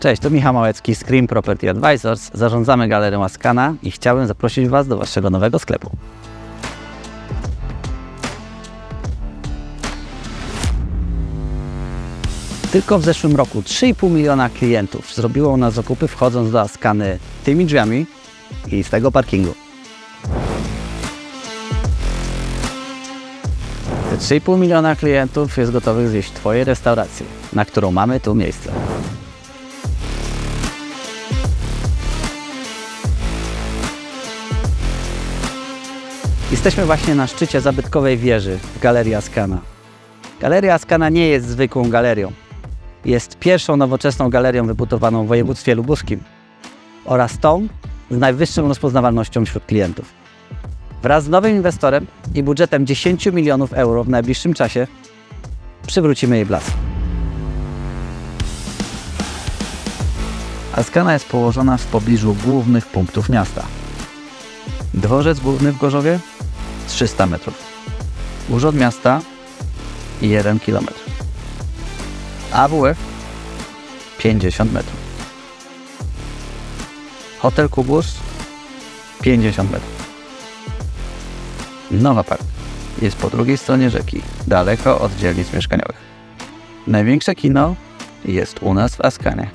Cześć, to Michał Małecki z Scream Property Advisors. Zarządzamy galerią Askana i chciałem zaprosić Was do Waszego nowego sklepu. Tylko w zeszłym roku 3,5 miliona klientów zrobiło u nas zakupy wchodząc do Askany tymi drzwiami i z tego parkingu. Te 3,5 miliona klientów jest gotowych zjeść Twoje restauracje, na którą mamy tu miejsce. Jesteśmy właśnie na szczycie zabytkowej wieży Galerii Askana. Galeria Askana nie jest zwykłą galerią. Jest pierwszą nowoczesną galerią wybudowaną w województwie lubuskim oraz tą z najwyższą rozpoznawalnością wśród klientów. Wraz z nowym inwestorem i budżetem 10 milionów euro w najbliższym czasie przywrócimy jej blask. Askana jest położona w pobliżu głównych punktów miasta. Dworzec główny w Gorzowie 300 metrów. Urząd miasta 1 km. AWF 50 metrów. Hotel Kubus 50 metrów. Nowa Park jest po drugiej stronie rzeki, daleko od dzielnic mieszkaniowych. Największe kino jest u nas w Askanie.